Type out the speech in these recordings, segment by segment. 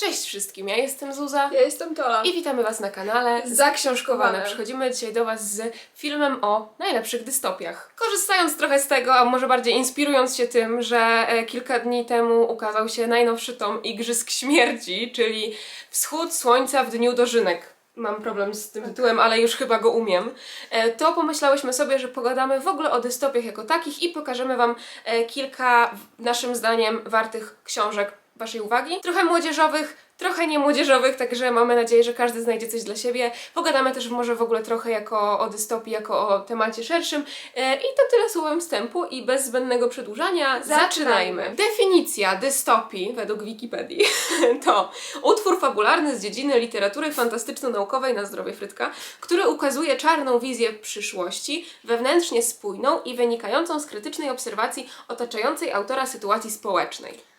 Cześć wszystkim, ja jestem Zuza Ja jestem Tola. i witamy Was na kanale Zaksiążkowane. Przychodzimy dzisiaj do Was z filmem o najlepszych dystopiach. Korzystając trochę z tego, a może bardziej inspirując się tym, że e, kilka dni temu ukazał się najnowszy tom Igrzysk Śmierci, czyli Wschód Słońca w Dniu Dożynek. Mam problem z tym tytułem, ale już chyba go umiem. E, To pomyślałyśmy sobie, że pogadamy w ogóle o dystopiach jako takich i pokażemy Wam e, kilka, w- naszym zdaniem, wartych książek Waszej uwagi. Trochę młodzieżowych, trochę niemłodzieżowych, także mamy nadzieję, że każdy znajdzie coś dla siebie. Pogadamy też może w ogóle trochę jako o dystopii, jako o temacie szerszym. E, I to tyle słowem wstępu i bez zbędnego przedłużania zaczynajmy. Zaczynajmy. Definicja dystopii według Wikipedii to utwór fabularny z dziedziny literatury fantastyczno-naukowej na zdrowie Frytka, który ukazuje czarną wizję przyszłości, wewnętrznie spójną i wynikającą z krytycznej obserwacji otaczającej autora sytuacji społecznej.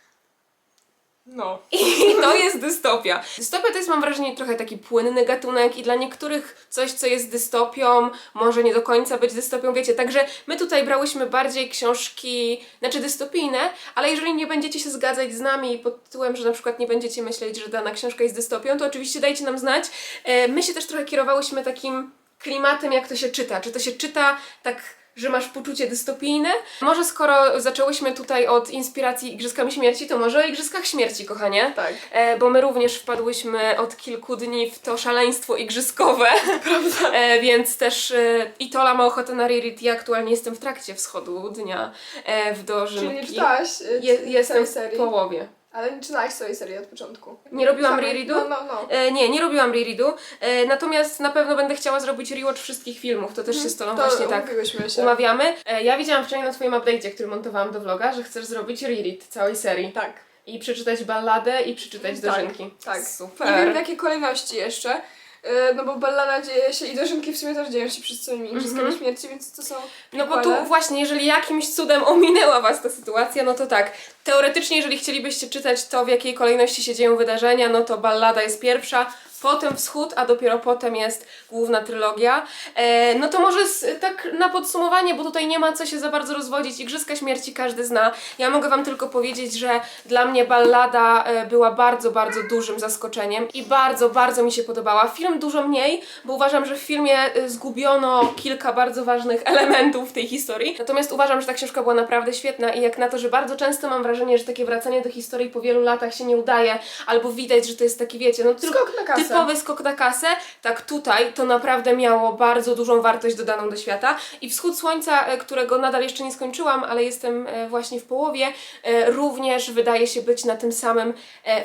No. I to jest dystopia. Dystopia to jest, mam wrażenie, trochę taki płynny gatunek i dla niektórych coś, co jest dystopią, może nie do końca być dystopią, wiecie. Także my tutaj brałyśmy bardziej książki, znaczy dystopijne, ale jeżeli nie będziecie się zgadzać z nami pod tytułem, że na przykład nie będziecie myśleć, że dana książka jest dystopią, to oczywiście dajcie nam znać. E, My się też trochę kierowałyśmy takim klimatem, jak to się czyta. Czy to się czyta tak że masz poczucie dystopijne. Może skoro zaczęłyśmy tutaj od inspiracji Igrzyskami Śmierci, to może o Igrzyskach Śmierci, kochanie. Tak. E, bo my również wpadłyśmy od kilku dni w to szaleństwo igrzyskowe. Prawda. E, więc też e, i Tola ma ochotę na reread. Ja aktualnie jestem w trakcie wschodu dnia e, w Dożynki. Czyli czytałaś y, Je, jestem w serii? połowie. Ale nie czytałaś całej serii od początku. Nie robiłam Samej- rereadu? No, no, no. E, nie, nie robiłam rereadu. E, natomiast na pewno będę chciała zrobić rewatch wszystkich filmów. To też się z Tolą to właśnie tak umówiłyśmy się. umawiamy. E, ja widziałam wczoraj na Twoim update'cie, który montowałam do vloga, że chcesz zrobić reread całej serii. Tak. I przeczytać balladę i przeczytać Tak, dożynki. tak. Super. Nie wiem w jakiej kolejności jeszcze. y, No bo Ballada dzieje się i dożynki w sumie też dzieją się przed samymi Igrzyskami Mhm. Śmierci, więc to są No bo tu prequele. właśnie, jeżeli jakimś cudem ominęła Was ta sytuacja, no to tak. Teoretycznie, jeżeli chcielibyście czytać to, w jakiej kolejności się dzieją wydarzenia, no to ballada jest pierwsza, potem wschód, a dopiero potem jest główna trylogia. E, no to może z, tak na podsumowanie, bo tutaj nie ma co się za bardzo rozwodzić. Igrzyska Śmierci każdy zna. Ja mogę Wam tylko powiedzieć, że dla mnie ballada e, była bardzo, bardzo dużym zaskoczeniem i bardzo, bardzo mi się podobała. Film dużo mniej, bo uważam, że w filmie e, zgubiono kilka bardzo ważnych elementów tej historii. Natomiast uważam, że ta książka była naprawdę świetna i jak na to, że bardzo często mam wrażenie, że takie wracanie do historii po wielu latach się nie udaje, albo widać, że to jest taki, wiecie, no tylko Skok na kasę. typowy skok na kasę, tak tutaj to naprawdę miało bardzo dużą wartość dodaną do świata. I Wschód Słońca, e, którego nadal jeszcze nie skończyłam, ale jestem e, właśnie w połowie, e, również wydaje się być na tym samym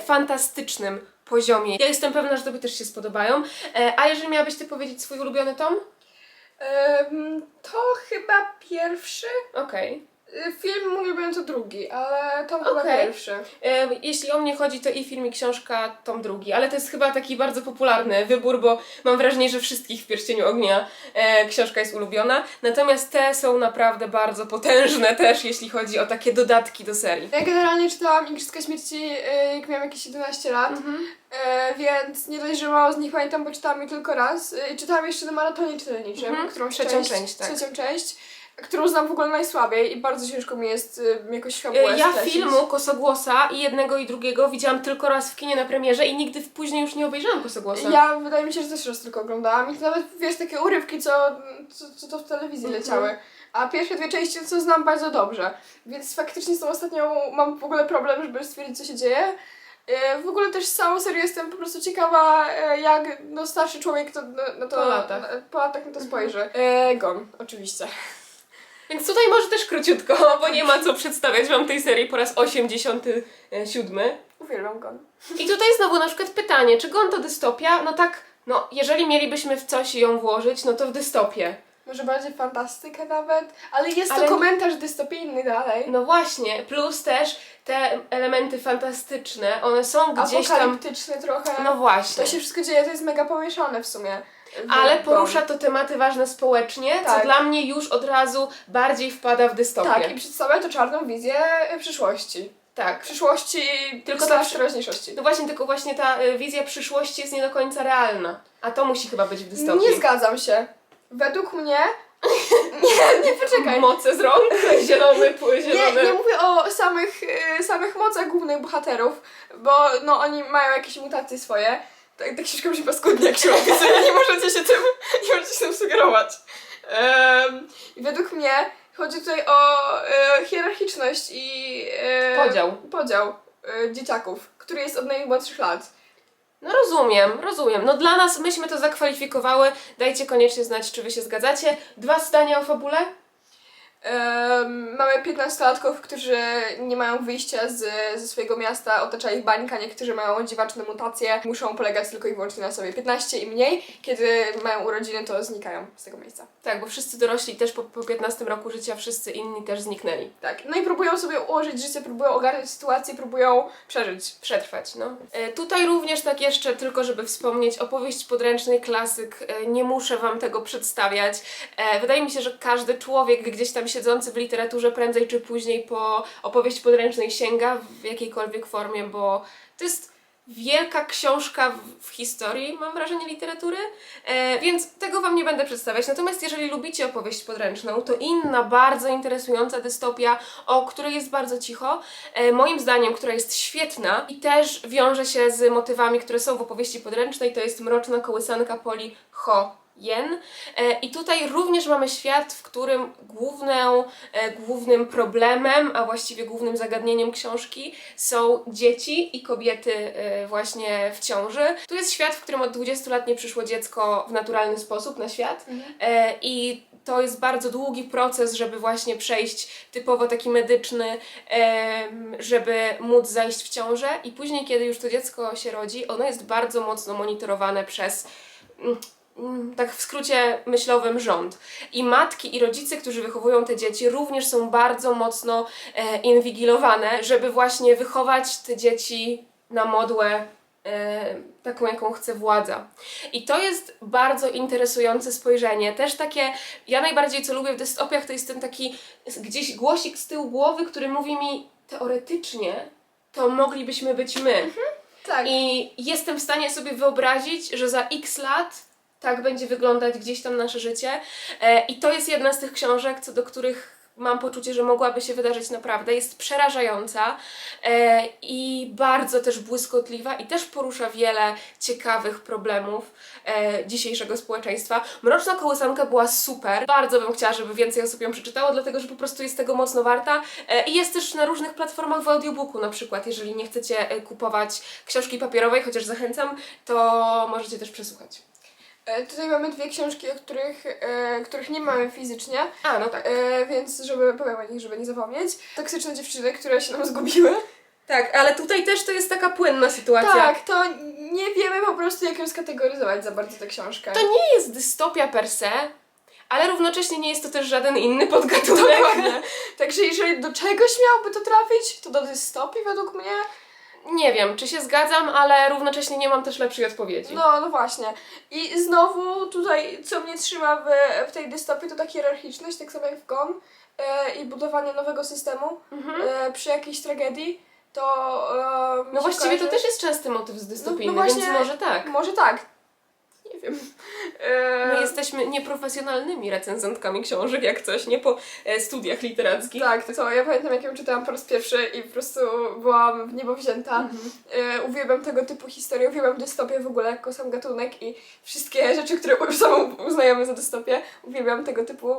fantastycznym poziomie. Ja jestem pewna, że Tobie też się spodobają. A jeżeli miałabyś Ty powiedzieć swój ulubiony tom? To chyba pierwszy. Okej. Y, Film ulubiony to drugi, ale to chyba Okej. pierwszy. E, Jeśli o mnie chodzi, to i film, i książka, tom drugi, ale to jest chyba taki bardzo popularny wybór, bo mam wrażenie, że wszystkich w Pierścieniu Ognia e, książka jest ulubiona. Natomiast te są naprawdę bardzo potężne też, jeśli chodzi o takie dodatki do serii. Ja generalnie czytałam Igrzyska Śmierci, y, jak miałam jakieś 11 lat, Mhm. y, więc nie dość, że mało z nich pamiętam, bo czytałam je tylko raz. I czytałam jeszcze na maratonie czytelniczym, Mhm. którąś Trzecią część, część, tak. trzecią część, którą znam w ogóle najsłabiej i bardzo ciężko mi jest y, jakoś fabułę E, Ja filmu Kosogłosa i jednego i drugiego widziałam tylko raz w kinie na premierze i nigdy w- później już nie obejrzałam Kosogłosa. Ja wydaje mi się, że też raz tylko oglądałam i to nawet wiesz takie urywki, co, co, co to w telewizji Mhm. leciały. A pierwsze dwie części co znam bardzo dobrze. Więc faktycznie z tą ostatnią mam w ogóle problem, żeby stwierdzić co się dzieje. E, W ogóle też z całą serią jestem po prostu ciekawa, e, jak no, starszy człowiek to, no, no to Po latach. na- po latach na to spojrzy. E, Gon, oczywiście. Więc tutaj może też króciutko, bo nie ma co przedstawiać wam tej serii po raz 87. Uwielbiam Gon. I tutaj znowu na przykład pytanie, czy Gon to dystopia? No tak, no jeżeli mielibyśmy w coś ją włożyć, no to w dystopię. Może bardziej fantastykę nawet, ale jest Ale to komentarz dystopijny dalej. No właśnie, plus też te elementy fantastyczne, one są gdzieś tam... Apokaliptyczny trochę. No właśnie. To się wszystko dzieje, to jest mega pomieszane w sumie. Ale porusza to tematy ważne społecznie, co Tak. dla mnie już od razu bardziej wpada w dystopię. Tak, i przedstawia to czarną wizję przyszłości. tak. Przyszłości Tylko tylko ta teraźniejszości. No właśnie, tylko właśnie ta y, wizja przyszłości jest nie do końca realna. A to musi chyba być w dystopii. Nie zgadzam się. Według mnie Nie, nie, poczekaj. Moce z rąk, zielony, pły, Nie, zielony. nie mówię o samych, e, samych mocach głównych bohaterów, bo no oni mają jakieś mutacje swoje. Tak, ta książka mi się paskudnie, jak się opisuje, nie możecie się tym, nie możecie się tym sugerować. Em, I według mnie chodzi tutaj o e, hierarchiczność i e, Podział. podział e, dzieciaków, który jest od najmłodszych lat. No rozumiem, rozumiem. No dla nas, myśmy to zakwalifikowały. Dajcie koniecznie znać, czy wy się zgadzacie. Dwa zdania o fabule? Mamy 15-latków, którzy nie mają wyjścia z, ze swojego miasta, otacza ich bańka, niektórzy mają dziwaczne mutacje, muszą polegać tylko i wyłącznie na sobie. 15 i mniej, kiedy mają urodziny, to znikają z tego miejsca. Tak, bo wszyscy dorośli też po, po 15 roku życia, wszyscy inni też zniknęli. Tak, no i próbują sobie ułożyć życie, próbują ogarnąć sytuację, próbują przeżyć. Przetrwać, no. E, tutaj również tak jeszcze, tylko żeby wspomnieć, opowieść podręcznej klasyk. E, nie muszę wam tego przedstawiać. E, wydaje mi się, że każdy człowiek gdzieś tam siedzący w literaturze prędzej czy później po opowieść podręcznej sięga w jakiejkolwiek formie, bo to jest wielka książka w, historii, mam wrażenie, literatury, e, więc tego Wam nie będę przedstawiać. Natomiast jeżeli lubicie opowieść podręczną, to inna, bardzo interesująca dystopia, o której jest bardzo cicho, e, moim zdaniem, która jest świetna i też wiąże się z motywami, które są w opowieści podręcznej, to jest Mroczna kołysanka Poli Ho Jen. E, I tutaj również mamy świat, w którym główną, e, głównym problemem, a właściwie głównym zagadnieniem książki są dzieci i kobiety e, właśnie w ciąży. Tu jest świat, w którym od 20 lat nie przyszło dziecko w naturalny sposób na świat e, i to jest bardzo długi proces, żeby właśnie przejść typowo taki medyczny, żeby móc zajść w ciążę i później, kiedy już to dziecko się rodzi, ono jest bardzo mocno monitorowane przez mm, tak w skrócie myślowym rząd. I matki i rodzice, którzy wychowują te dzieci, również są bardzo mocno e, inwigilowane, żeby właśnie wychować te dzieci na modłę e, taką, jaką chce władza. I to jest bardzo interesujące spojrzenie. Też takie, ja najbardziej co lubię w dystopiach, to jest ten taki gdzieś głosik z tyłu głowy, który mówi mi teoretycznie, to moglibyśmy być my. Tak. I jestem w stanie sobie wyobrazić, że za x lat tak będzie wyglądać gdzieś tam nasze życie. E, I to jest jedna z tych książek, co do których mam poczucie, że mogłaby się wydarzyć naprawdę. Jest przerażająca e, i bardzo też błyskotliwa i też porusza wiele ciekawych problemów e, dzisiejszego społeczeństwa. Mroczna kołysanka była super. Bardzo bym chciała, żeby więcej osób ją przeczytało, dlatego że po prostu jest tego mocno warta. I jest też na różnych platformach w audiobooku na przykład. Jeżeli nie chcecie kupować książki papierowej, chociaż zachęcam, to możecie też przesłuchać. E, Tutaj mamy dwie książki, o których, e, których nie mamy fizycznie, A, no tak. e, więc żeby powiem o nich, żeby nie zapomnieć. Toksyczne dziewczyny, które się nam zgubiły. Tak, ale tutaj też to jest taka płynna sytuacja. Tak, to nie wiemy po prostu, jak ją skategoryzować za bardzo tę książkę. To nie jest dystopia per se, ale równocześnie nie jest to też żaden inny podgatunek. Dokładnie. Także jeżeli do czegoś miałby to trafić, to do dystopii według mnie. Nie wiem, czy się zgadzam, ale równocześnie nie mam też lepszej odpowiedzi. No, no właśnie. I znowu tutaj, co mnie trzyma w, w tej dystopii, to ta hierarchiczność, tak samo jak w GON e, i budowanie nowego systemu Mhm. e, przy jakiejś tragedii, to e, No właściwie to kojarzy- też jest częsty motyw z dystopijny, No- no więc może tak. Może tak. Nie wiem. E, My jesteśmy nieprofesjonalnymi recenzentkami książek, jak coś, nie po e, studiach literackich. Tak, to ja pamiętam jak ją czytałam po raz pierwszy i po prostu byłam w niebo wzięta. Mhm. E, uwielbiam tego typu historie, uwielbiam dystopię w ogóle jako sam gatunek i wszystkie rzeczy, które samą uznajemy za dystopię, uwielbiam tego typu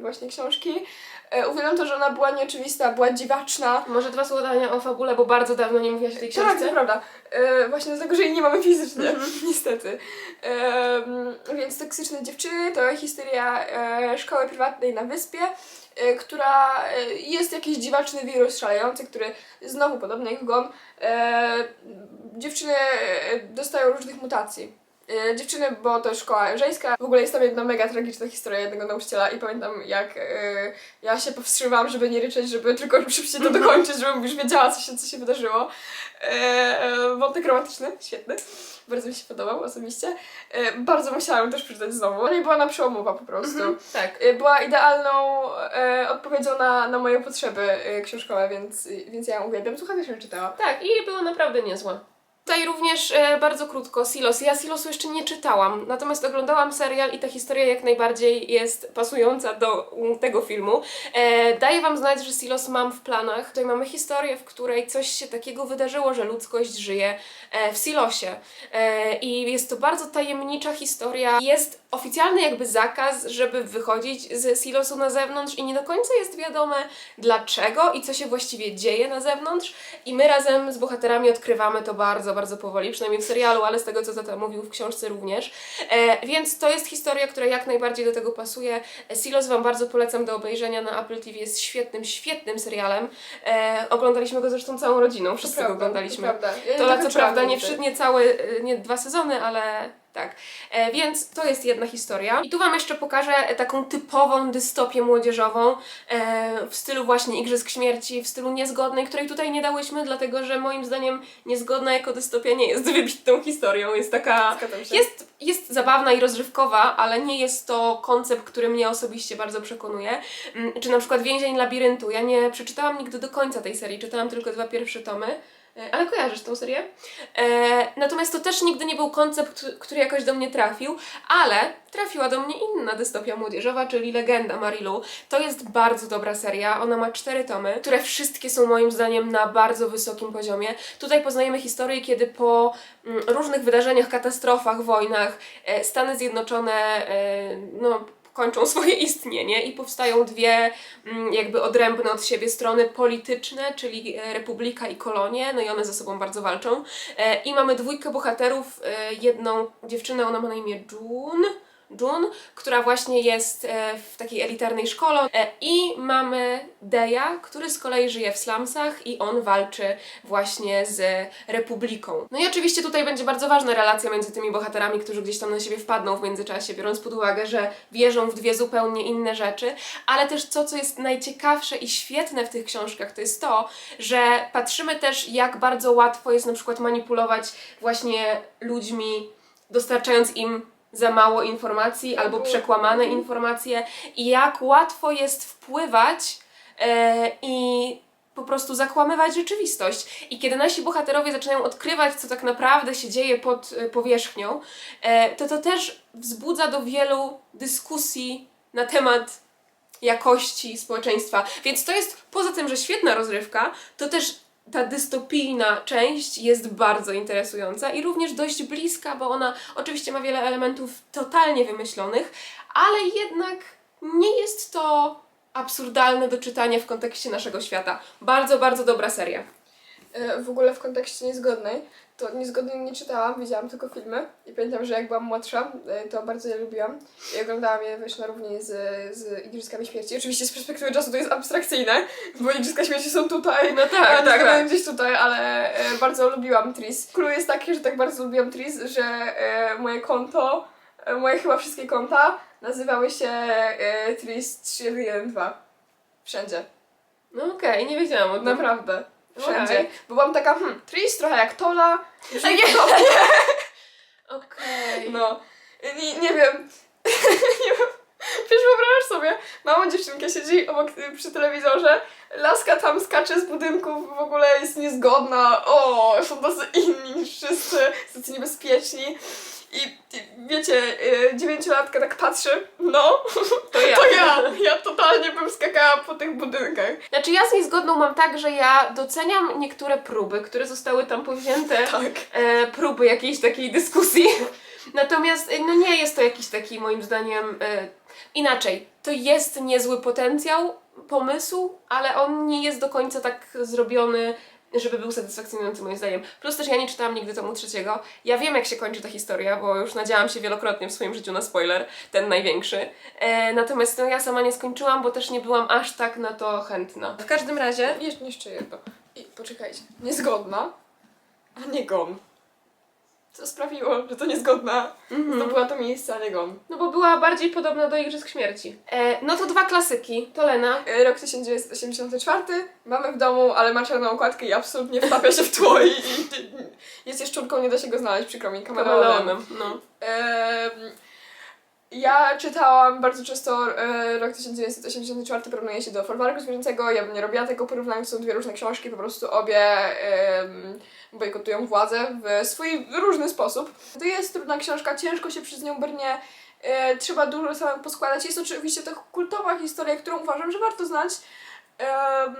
właśnie książki. E, uwielbiam to, że ona była nieoczywista, była dziwaczna. Może dwa słowa o fabule, bo bardzo dawno nie mówiłaś o tej Tak, książce. to prawda. E, właśnie dlatego, że jej nie mamy fizycznie, niestety. Więc toksyczne dziewczyny to historia e, szkoły prywatnej na wyspie, e, która e, jest jakiś dziwaczny wirus szalejący, który znowu podobnie jak Gon, dziewczyny dostają różnych mutacji. E, Dziewczyny, bo to szkoła żeńska. W ogóle jest tam jedna mega tragiczna historia jednego nauczyciela i pamiętam jak e, ja się powstrzymałam, żeby nie ryczeć, żeby tylko szybciej to dokończyć, żebym już wiedziała, co się, co się wydarzyło. E, wątek romantyczny, świetny. Bardzo mi się podobał osobiście. E, bardzo musiałam też przeczytać znowu. Ona nie była na przełomowa po prostu. Mhm, tak. E, Była idealną e, odpowiedzią na, na moje potrzeby e, książkowe, więc, więc ja ją uwielbiam. Słucha też ją czytała. Tak, i była naprawdę niezła. Tutaj również e, bardzo krótko, Silos. Ja Silosu jeszcze nie czytałam, natomiast oglądałam serial i ta historia jak najbardziej jest pasująca do tego filmu. E, daję Wam znać, że Silos mam w planach. Tutaj mamy historię, w której coś się takiego wydarzyło, że ludzkość żyje e, w Silosie. E, I jest to bardzo tajemnicza historia. Jest oficjalny jakby zakaz, żeby wychodzić z Silosu na zewnątrz i nie do końca jest wiadome dlaczego i co się właściwie dzieje na zewnątrz. I my razem z bohaterami odkrywamy to bardzo, bardzo powoli, przynajmniej w serialu, ale z tego co tata mówił w książce również. E, więc to jest historia, która jak najbardziej do tego pasuje. Silos Wam bardzo polecam do obejrzenia na Apple TV. Jest świetnym, świetnym serialem. E, oglądaliśmy go zresztą całą rodziną, wszyscy go oglądaliśmy. To, prawda. Ja To co prawda nie, nie całe, nie dwa sezony, ale tak. E, więc to jest jedna historia. I tu Wam jeszcze pokażę taką typową dystopię młodzieżową e, w stylu właśnie Igrzysk Śmierci, w stylu niezgodnej, której tutaj nie dałyśmy, dlatego że moim zdaniem niezgodna jako dystopia nie jest wybitną historią. Jest taka... Jest, jest zabawna i rozrywkowa, ale nie jest to koncept, który mnie osobiście bardzo przekonuje. Mm, Czy na przykład Więzień Labiryntu. Ja nie przeczytałam nigdy do końca tej serii, czytałam tylko dwa pierwsze tomy. E, Ale kojarzysz tą serię? E, natomiast to też nigdy nie był koncept, który jakoś do mnie trafił, ale trafiła do mnie inna dystopia młodzieżowa, czyli Legenda Marilu. To jest bardzo dobra seria, ona ma cztery tomy, które wszystkie są moim zdaniem na bardzo wysokim poziomie. Tutaj poznajemy historię, kiedy po mm, różnych wydarzeniach, katastrofach, wojnach e, Stany Zjednoczone e, no, kończą swoje istnienie i powstają dwie mm, jakby odrębne od siebie strony polityczne, czyli e, Republika i Kolonie, no i one ze sobą bardzo walczą. E, I mamy dwójkę bohaterów, e, jedną dziewczynę, ona ma na imię June, June, która właśnie jest e, w takiej elitarnej szkole e, i mamy Deja, który z kolei żyje w slumsach i on walczy właśnie z Republiką. No i oczywiście tutaj będzie bardzo ważna relacja między tymi bohaterami, którzy gdzieś tam na siebie wpadną w międzyczasie, biorąc pod uwagę, że wierzą w dwie zupełnie inne rzeczy, ale też to, co jest najciekawsze i świetne w tych książkach, to jest to, że patrzymy też, jak bardzo łatwo jest na przykład manipulować właśnie ludźmi, dostarczając im za mało informacji albo Albo- przekłamane informacje i jak łatwo jest wpływać e, i po prostu zakłamywać rzeczywistość. I kiedy nasi bohaterowie zaczynają odkrywać, co tak naprawdę się dzieje pod e, powierzchnią, e, to to też wzbudza do wielu dyskusji na temat jakości społeczeństwa. Więc to jest, poza tym, że świetna rozrywka, to też ta dystopijna część jest bardzo interesująca i również dość bliska, bo ona oczywiście ma wiele elementów totalnie wymyślonych, ale jednak nie jest to absurdalne do czytania w kontekście naszego świata. Bardzo, bardzo dobra seria. E, w ogóle w kontekście niezgodnej, to niezgodnej nie czytałam, widziałam tylko filmy i pamiętam, że jak byłam młodsza, e, to bardzo je lubiłam i oglądałam je wiesz, na równi z, z Igrzyskami Śmierci. Oczywiście z perspektywy czasu to jest abstrakcyjne, bo Igrzyska Śmierci są tutaj, No a tak, tak, tak. gdzieś tutaj, ale e, bardzo lubiłam Tris. Clue jest takie, że tak bardzo lubiłam Tris, że moje konto, moje chyba wszystkie konta nazywały się Tris 3112. Wszędzie. No okej, nie wiedziałam o tym. Naprawdę. Wszędzie. Bo byłam taka, hmm, Tris trochę jak Tola. A nie. podobnie. Okej. No. Nie, nie wiem. nie wiem. Wiesz, wyobrażasz sobie, małą dziewczynkę siedzi obok y, przy telewizorze, laska tam skacze z budynków, w ogóle jest niezgodna, o, są tacy inni niż wszyscy, tacy niebezpieczni. I, i wiecie, y, dziewięciolatka tak patrzy, no, To ja. to ja, ja totalnie bym skakała po tych budynkach. Znaczy ja z niezgodną mam tak, że ja doceniam niektóre próby, które zostały tam powzięte. Tak. e, próby jakiejś takiej dyskusji. Natomiast e, no nie jest to jakiś taki moim zdaniem e, inaczej. To jest niezły potencjał pomysłu, ale on nie jest do końca tak zrobiony, żeby był satysfakcjonujący moim zdaniem. Plus też ja nie czytałam nigdy tomu trzeciego. Ja wiem jak się kończy ta historia, bo już nadziałam się wielokrotnie w swoim życiu na spoiler, ten największy. E, natomiast no, ja sama nie skończyłam, bo też nie byłam aż tak na to chętna. W każdym razie Jeszcze, jedno. I poczekajcie, niezgodna, a nie gon. Co sprawiło, że to niezgodna zdobyła to miejsce, a nie gon. No bo była bardziej podobna do Igrzysk Śmierci. E, no to dwa klasyki. To Lena. E, Rok 1984, mamy w domu, ale ma czarną okładkę i absolutnie wtapia się w tło i, i, i jest jaszczurką, nie da się go znaleźć, przykro mi, kameleonem. Kameleonem. No. Em, ja czytałam bardzo często e, rok 1984 porównuje się do folwarku zwierzęcego. Ja bym nie robiła tego porównania, to są dwie różne książki, po prostu obie em, bojkotują władzę w swój różny sposób. To jest trudna książka, ciężko się przez nią brnie, e, trzeba dużo samemu poskładać. Jest oczywiście to kultowa historia, którą uważam, że warto znać. Em,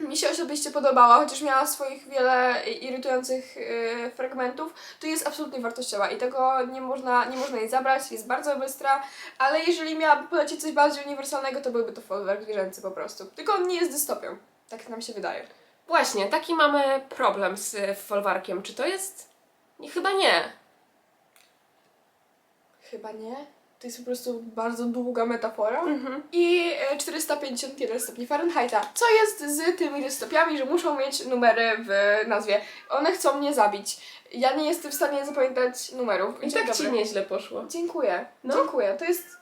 mi się osobiście podobała, chociaż miała swoich wiele irytujących e, fragmentów, to jest absolutnie wartościowa i tego nie można, nie można jej zabrać, jest bardzo bystra, ale jeżeli miałabym polecić coś bardziej uniwersalnego, to byłby to folwark zwierzęcy po prostu. Tylko on nie jest dystopią, tak nam się wydaje. Właśnie, taki mamy problem z e, folwarkiem. Czy to jest? Chyba nie. Chyba nie. To jest po prostu bardzo długa metafora. Mhm. I e, 451 stopni Fahrenheita. Co jest z tymi dystopiami, że muszą mieć numery w nazwie? One chcą mnie zabić. Ja nie jestem w stanie zapamiętać numerów. I Dzień tak ci dobry. nieźle poszło. Dziękuję. No. Dziękuję. To jest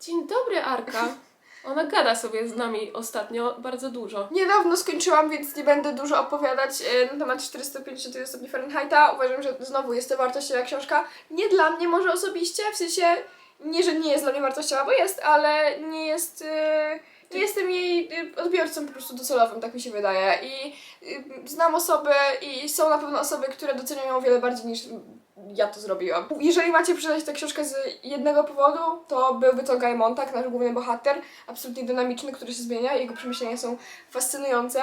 Dzień dobry, Arka. Ona gada sobie z nami ostatnio bardzo dużo. Niedawno skończyłam, więc nie będę dużo opowiadać e, na temat 450 stopni Fahrenheita. Uważam, że znowu jest to wartościowa książka. Nie dla mnie może osobiście, w sensie nie, że nie jest dla mnie wartościowa, bo jest, ale nie jest... e, Nie jestem jej e, odbiorcą po prostu docelowym, tak mi się wydaje. I znam osoby i są na pewno osoby, które doceniają ją o wiele bardziej niż ja to zrobiłam. Jeżeli macie przeczytać tę książkę z jednego powodu, to byłby to Guy Montag, nasz główny bohater, absolutnie dynamiczny, który się zmienia, jego przemyślenia są fascynujące,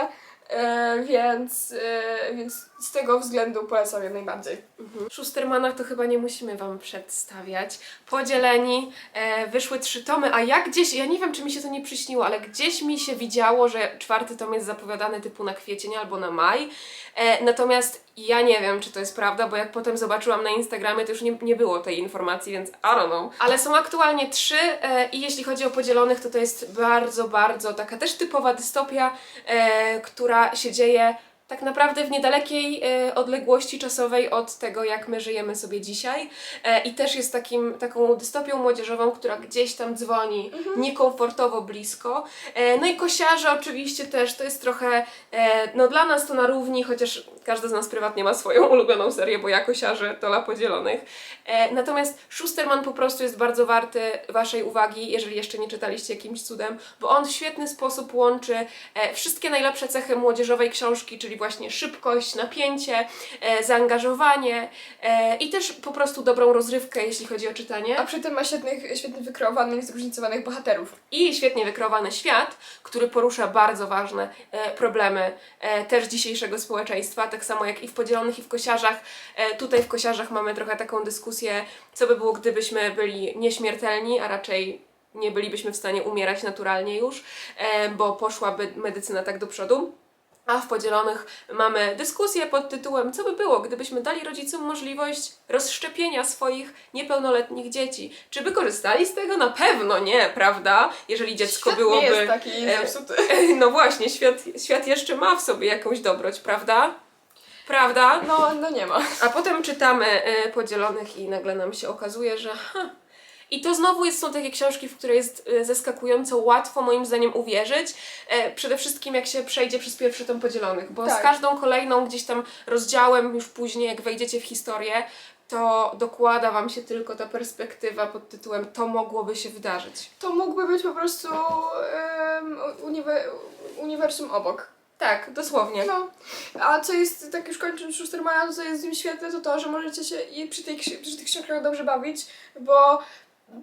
e, więc, e, więc z tego względu polecam je najbardziej. Mhm. Schustermana to chyba nie musimy Wam przedstawiać. Podzieleni, e, wyszły trzy tomy, a ja gdzieś, ja nie wiem czy mi się to nie przyśniło, ale gdzieś mi się widziało, że czwarty tom jest zapowiadany typu na kwiecień albo na maj. E, natomiast ja nie wiem, czy to jest prawda, bo jak potem zobaczyłam na Instagramie, to już nie, nie było tej informacji, więc I don't know. Ale są aktualnie trzy e, i jeśli chodzi o podzielonych, to to jest bardzo, bardzo taka też typowa dystopia, e, która się dzieje tak naprawdę w niedalekiej e, odległości czasowej od tego, jak my żyjemy sobie dzisiaj. E, I też jest takim, taką dystopią młodzieżową, która gdzieś tam dzwoni niekomfortowo blisko. E, no i kosiarze oczywiście też, to jest trochę, no dla nas to na równi, chociaż każdy z nas prywatnie ma swoją ulubioną serię, bo ja kosiarze to dla podzielonych. Natomiast Schusterman po prostu jest bardzo warty Waszej uwagi, jeżeli jeszcze nie czytaliście jakimś cudem, bo on w świetny sposób łączy wszystkie najlepsze cechy młodzieżowej książki, czyli właśnie szybkość, napięcie, e, zaangażowanie e, i też po prostu dobrą rozrywkę, jeśli chodzi o czytanie. A przy tym ma świetnych, świetnie wykreowanych, zróżnicowanych bohaterów. I świetnie wykreowany świat, który porusza bardzo ważne e, problemy e, też dzisiejszego społeczeństwa, tak samo jak i w podzielonych i w kosiarzach. E, tutaj w kosiarzach mamy trochę taką dyskusję, co by było, gdybyśmy byli nieśmiertelni, a raczej nie bylibyśmy w stanie umierać naturalnie już, e, bo poszłaby medycyna tak do przodu. A w podzielonych mamy dyskusję pod tytułem Co by było, gdybyśmy dali rodzicom możliwość rozszczepienia swoich niepełnoletnich dzieci? Czy by korzystali z tego? Na pewno nie, prawda? Jeżeli dziecko Świat byłoby. nie jest taki e, zepsuty. No właśnie, świat, świat jeszcze ma w sobie jakąś dobroć, prawda? Prawda? No, no nie ma. A potem czytamy e, podzielonych i nagle nam się okazuje, że ha. I to znowu jest, są takie książki, w które jest e, zaskakująco łatwo moim zdaniem uwierzyć. E, przede wszystkim jak się przejdzie przez pierwszy tom podzielonych, bo z Tak. każdą kolejną gdzieś tam rozdziałem już później, jak wejdziecie w historię, to dokłada wam się tylko ta perspektywa pod tytułem to mogłoby się wydarzyć. To mógłby być po prostu um, uniwe, uniwersum obok. Tak, dosłownie. No, a co jest, tak już kończąc Schustermana, to co jest z nim świetne, to to, że możecie się i przy, tej, przy tych książkach dobrze bawić, bo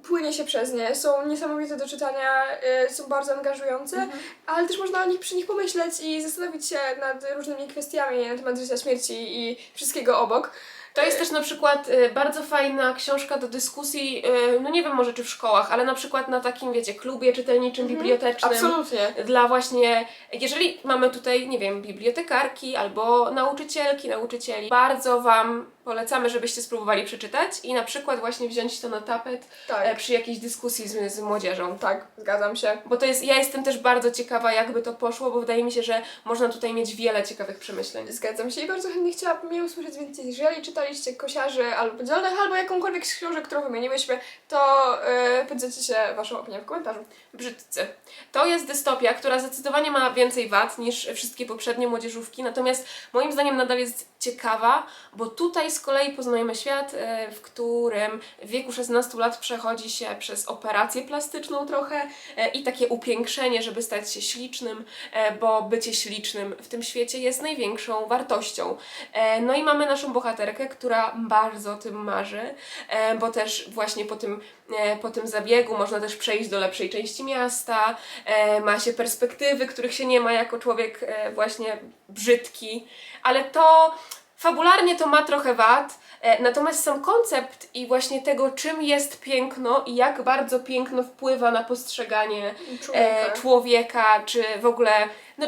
płynie się przez nie, są niesamowite do czytania, y, są bardzo angażujące, ale też można o nich przy nich pomyśleć i zastanowić się nad różnymi kwestiami na temat życia, śmierci i wszystkiego obok. To jest też na przykład y, bardzo fajna książka do dyskusji, y, no nie wiem może czy w szkołach, ale na przykład na takim, wiecie, klubie czytelniczym, bibliotecznym. Absolutnie. Dla właśnie, jeżeli mamy tutaj, nie wiem, bibliotekarki albo nauczycielki, nauczycieli, bardzo Wam polecamy, żebyście spróbowali przeczytać i na przykład właśnie wziąć to na tapet Tak, e, przy jakiejś dyskusji z, z młodzieżą. tak, zgadzam się. Bo to jest, ja jestem też bardzo ciekawa, jakby to poszło, bo wydaje mi się, że można tutaj mieć wiele ciekawych przemyśleń. Zgadzam się i bardzo chętnie chciałabym je usłyszeć więcej. Jeżeli czytaliście Kosiarzy albo Podzielonych, albo jakąkolwiek z książek, którą wymieniłyśmy, to yy, podzielcie się waszą opinią w komentarzu. Brzydcy. To jest dystopia, która zdecydowanie ma więcej wad niż wszystkie poprzednie młodzieżówki, natomiast moim zdaniem nadal jest ciekawa, bo tutaj z kolei poznajemy świat, e, w którym w wieku 16 lat przechodzi się przez operację plastyczną trochę e, i takie upiększenie, żeby stać się ślicznym, e, bo bycie ślicznym w tym świecie jest największą wartością. No i mamy naszą bohaterkę, która bardzo o tym marzy, bo też właśnie po tym, po tym zabiegu można też przejść do lepszej części miasta, e, ma się perspektywy, których się nie ma jako człowiek e, właśnie brzydki, ale to fabularnie to ma trochę wad, e, natomiast sam koncept i właśnie tego, czym jest piękno i jak bardzo piękno wpływa na postrzeganie Człowieka. e, człowieka, czy w ogóle. No,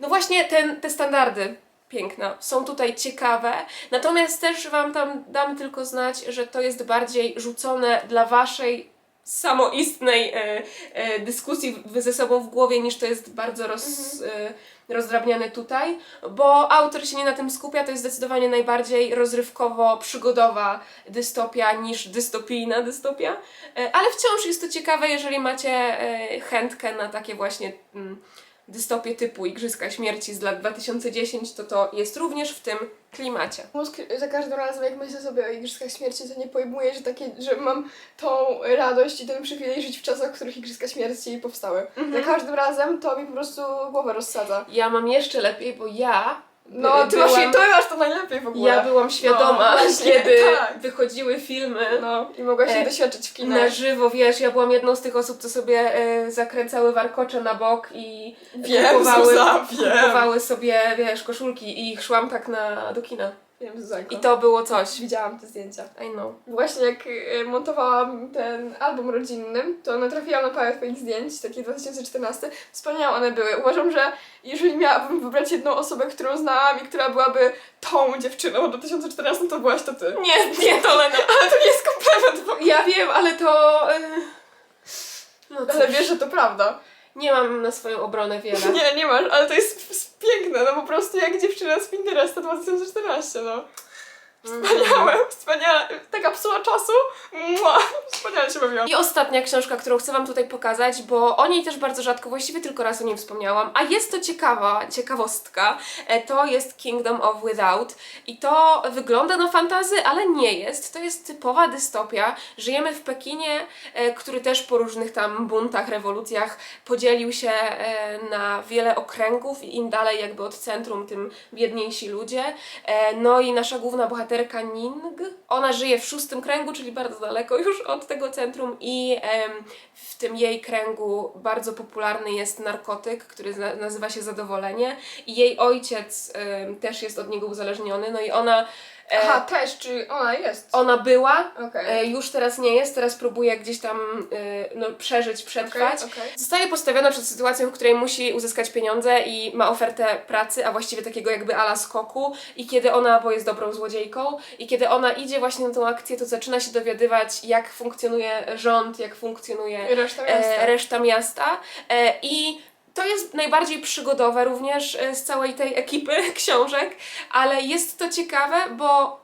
no właśnie ten, te standardy piękna. Są tutaj ciekawe, natomiast też Wam tam dam tylko znać, że to jest bardziej rzucone dla Waszej samoistnej e, e, dyskusji ze sobą w głowie, niż to jest bardzo roz, e, rozdrabniane tutaj, bo autor się nie na tym skupia, to jest zdecydowanie najbardziej rozrywkowo-przygodowa dystopia niż dystopijna dystopia, E, ale wciąż jest to ciekawe, jeżeli macie e, chętkę na takie właśnie mm, dystopie typu Igrzyska Śmierci z lat 2010, to to jest również w tym klimacie. Mózg za każdym razem, jak myślę sobie o Igrzyskach Śmierci, to nie pojmuję, że, takie, że mam tą radość i ten przywilej żyć w czasach, w których Igrzyska Śmierci powstały. Mhm. Za każdym razem to mi po prostu głowę rozsadza. Ja mam jeszcze lepiej, bo ja No, ty masz, byłam, ty masz to najlepiej w ogóle. ja byłam świadoma, No, właśnie, kiedy tak. wychodziły filmy No, i mogłaś się E, doświadczyć w na kinach. żywo, wiesz, ja byłam jedną z tych osób, co sobie e, zakręcały warkocze na bok i Wiem, kupowały, Zuza, kupowały sobie, wiesz, koszulki i szłam tak na, do kina. Wiem, Zuzanko. I to było coś. Widziałam te zdjęcia. I know. Właśnie jak y, montowałam ten album rodzinny, to natrafiłam na parę twoich zdjęć, takie 2014. Wspaniałe one były. Uważam, że jeżeli miałabym wybrać jedną osobę, którą znałam i która byłaby tą dziewczyną w 2014, to byłaś to ty. Nie, nie, to Lena. Ale to nie jest komplement, bo... Ja wiem, ale to... e, No Ale cóż, wiesz, że to prawda. Nie mam na swoją obronę wiele. Nie, nie masz, ale to jest piękne, no po prostu jak dziewczyna z Pinteresta 2014, no. Wspaniałe, wspaniale. Taka psuła czasu. Mua, wspaniale się bawiłam. I ostatnia książka, którą chcę Wam tutaj pokazać, bo o niej też bardzo rzadko, właściwie tylko raz o niej wspomniałam, a jest to ciekawa, ciekawostka, e, to jest Kingdom of Without i to wygląda na fantazy, ale nie jest. To jest typowa dystopia. Żyjemy w Pekinie, e, który też po różnych tam buntach, rewolucjach podzielił się e, na wiele okręgów i im dalej jakby od centrum, tym biedniejsi ludzie. No i nasza główna bohaterka Ning, ona żyje w szóstym kręgu, czyli bardzo daleko już od tego centrum i w tym jej kręgu bardzo popularny jest narkotyk, który nazywa się zadowolenie. I jej ojciec też jest od niego uzależniony, no i ona e, Aha, też, czy ona jest? ona była, Okej. e, już teraz nie jest, teraz próbuje gdzieś tam e, no, przeżyć, przetrwać. Okej, okej. Zostaje postawiona przed sytuacją, w której musi uzyskać pieniądze i ma ofertę pracy, a właściwie takiego jakby ala skoku i kiedy ona, bo jest dobrą złodziejką i kiedy ona idzie właśnie na tą akcję, to zaczyna się dowiadywać jak funkcjonuje rząd, jak funkcjonuje reszta miasta. e, reszta miasta e, i to jest najbardziej przygodowe również e, z całej tej ekipy książek, ale jest to ciekawe, bo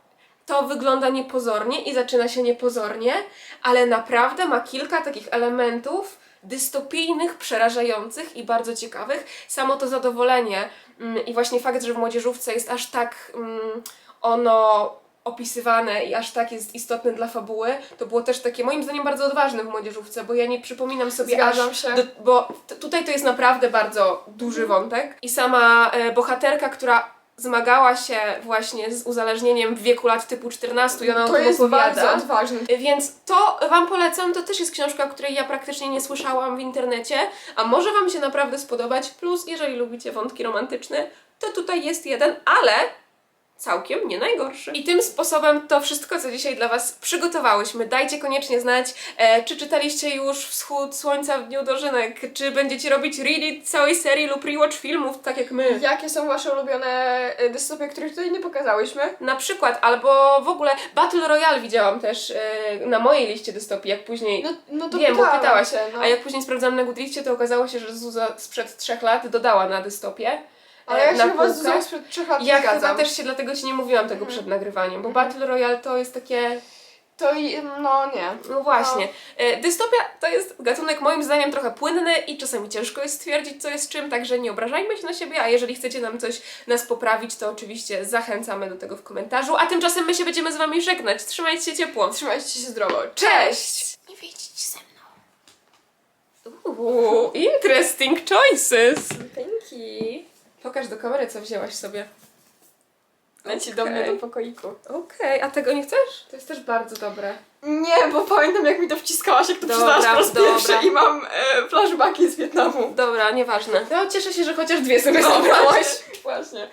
to wygląda niepozornie i zaczyna się niepozornie, ale naprawdę ma kilka takich elementów dystopijnych, przerażających i bardzo ciekawych. Samo to zadowolenie mm, i właśnie fakt, że w młodzieżówce jest aż tak mm, ono opisywane i aż tak jest istotne dla fabuły, to było też takie moim zdaniem bardzo odważne w młodzieżówce, bo ja nie przypominam sobie Zgadzam aż się. do, bo tutaj to jest naprawdę bardzo duży wątek i sama e, bohaterka, która zmagała się właśnie z uzależnieniem w wieku lat typu 14 i ona o To tym jest opowiada. bardzo odważne. Więc to Wam polecam, to też jest książka, której ja praktycznie nie słyszałam w internecie, a może Wam się naprawdę spodobać, plus jeżeli lubicie wątki romantyczne, to tutaj jest jeden, ale całkiem nie najgorszy. I tym sposobem to wszystko, co dzisiaj dla Was przygotowałyśmy. Dajcie koniecznie znać, e, czy czytaliście już Wschód Słońca w Dniu Dożynek, czy będziecie robić read całej serii lub rewatch filmów, tak jak my. Jakie są wasze ulubione e, dystopie, których tutaj nie pokazałyśmy? Na przykład, albo w ogóle Battle Royale widziałam też e, na mojej liście dystopii, jak później No, no to Wiem, bo pytałam pytałaś, Cię, no. A jak później sprawdzałam na Goodreadsie, to okazało się, że Zuza sprzed trzech lat dodała na dystopię. Ale e, ja na się chyba z sprzed trzech lat Ja zgadzam. chyba też się dlatego Ci nie mówiłam tego przed nagrywaniem, bo Mhm. Battle Royale to jest takie... to i, no nie. No właśnie. E, Dystopia to jest gatunek moim zdaniem trochę płynny i czasami ciężko jest stwierdzić, co jest czym, także nie obrażajmy się na siebie, a jeżeli chcecie nam coś nas poprawić, to oczywiście zachęcamy do tego w komentarzu, a tymczasem my się będziemy z wami żegnać. Trzymajcie się ciepło. Trzymajcie się zdrowo. Cześć! Nie wyjdźcie ze mną. Uuu, interesting choices! Dzięki. Pokaż do kamery, co wzięłaś sobie. Leci do mnie do pokoiku. Okej, a tego nie chcesz? To jest też bardzo dobre. Nie, bo pamiętam jak mi to wciskałaś, jak to Dobra, przyznałaś po raz dobra. pierwszy i mam e, flashbacki z Wietnamu. Dobra, nieważne. No, cieszę się, że chociaż dwie sobie zabrałaś. Właśnie.